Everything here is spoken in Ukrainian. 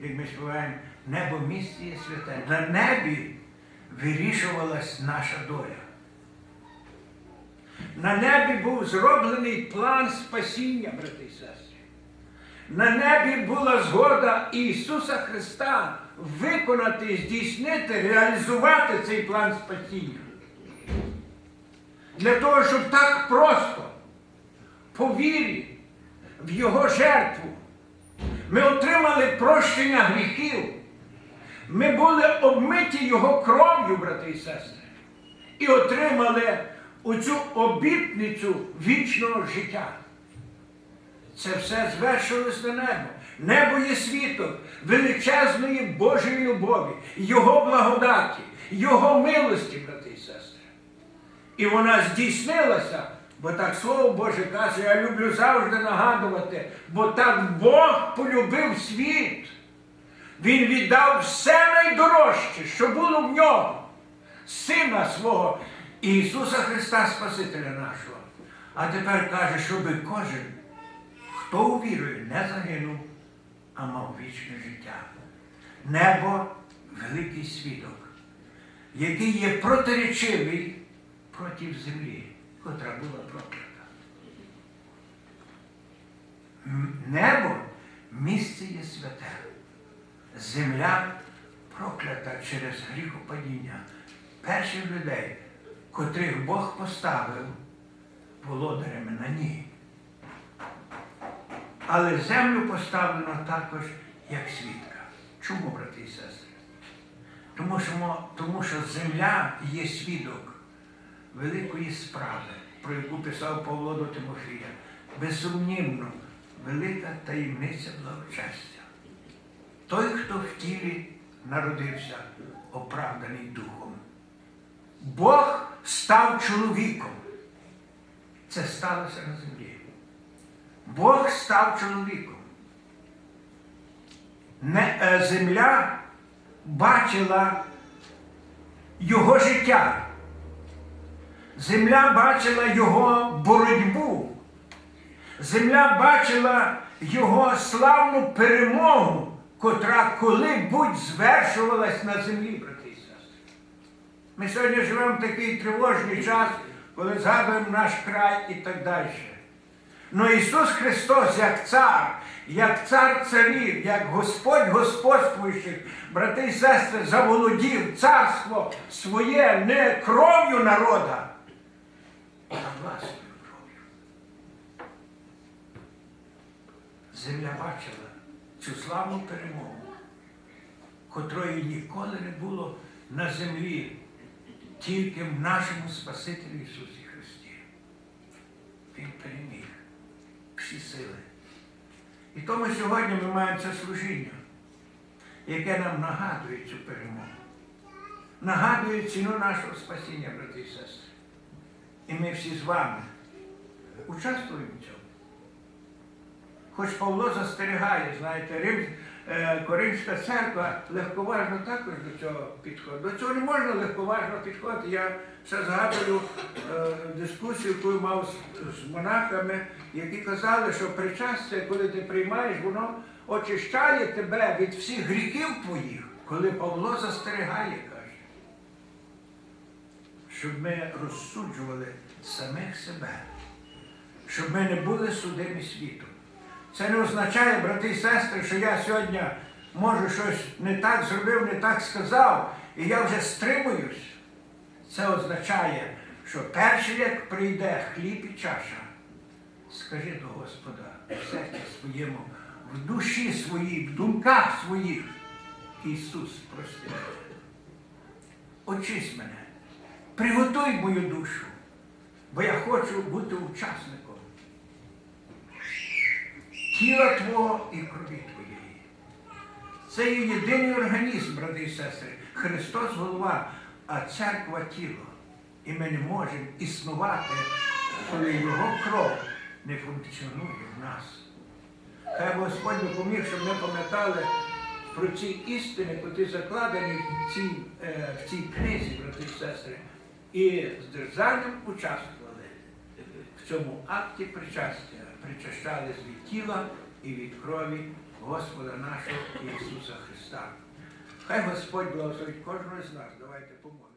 як ми співаємо, небо місце є святе. На небі вирішувалась наша доля. На небі був зроблений план спасіння, брати і сестри. На небі була згода Ісуса Христа виконати, здійснити, реалізувати цей план спасіння. Для того, щоб так просто, по вірі, в Його жертву, ми отримали прощення гріхів. Ми були обмиті Його кров'ю, брати і сестри, і отримали оцю обітницю вічного життя. Це все звершилось на небо. Небо є світок величезної Божої любові, Його благодаті, Його милості, брати і сестри. І вона здійснилася, бо так Слово Боже каже, я люблю завжди нагадувати, бо так Бог полюбив світ. Він віддав все найдорожче, що було в нього, Сина свого Ісуса Христа Спасителя нашого. А тепер каже, щоби кожен, хто увірує, не загинув, а мав вічне життя. Небо великий свідок, який є протиречивий проти землі, котра була проклята. Небо місце є святе. Земля проклята через гріхопадіння перших людей, котрих Бог поставив володарями на ній. Але землю поставлено також як свідка. Чому, брати і сестри? Тому що, тому що земля є свідок великої справи, про яку писав Павло до Тимофія. Безсумнівно, велика таємниця благочестя. Той, хто в тілі народився, оправданий духом. Бог став чоловіком. Це сталося на землі. Бог став чоловіком. Не, е, земля бачила його життя. Земля бачила його боротьбу. Земля бачила його славну перемогу, котра коли-будь звершувалась на землі, брати і сестри. Ми сьогодні живемо в такий тривожний час, коли згадуємо наш край і так далі. Но Ісус Христос, як цар, як цар царів, як Господь господствуючих, брати і сестри, заволодів царство своє не кров'ю народа, а власною кров'ю. Земля бачила цю славну перемогу, котрої ніколи не було на землі, тільки в нашому Спасителі Ісусі Христі. Він переміг всі сили. І тому сьогодні ми маємо це служіння, яке нам нагадує цю перемогу. Нагадує ціну нашого спасіння, брати і сестри. І ми всі з вами участвуємо в цьому. Хоч Павло застерігає, знаєте, Рим, е, Коринська церква легковажно також до цього підходить. До цього не можна легковажно підходити. Я все згадую е, дискусію, яку мав з, монахами, які казали, що причастя, коли ти приймаєш, воно очищає тебе від всіх гріхів твоїх, коли Павло застерігає, каже, щоб ми розсуджували самих себе, щоб ми не були судимі світом. Це не означає, брати і сестри, що я сьогодні можу щось не так зробив, не так сказав, і я вже стримуюсь. Це означає, що перше, як прийде хліб і чаша, скажи до Господа в серці своєму, в душі своїй, в думках своїх, Ісус, прости. Очись мене, приготуй мою душу, бо я хочу бути учасником тіла Твого і крові Твоєї. Це є єдиний організм, брати і сестри. Христос голова, а церква тіло. І ми не можемо існувати, коли Його кров не функціонує в нас. Хай Господь допоміг, щоб ми пам'ятали про ці істини, які закладені в цій, е, в цій книзі, брати і сестри, і з держанням участвували цьому акті причастя, причащались від тіла і від крові Господа нашого Ісуса Христа. Хай Господь благословить кожного з нас. Давайте помолимося.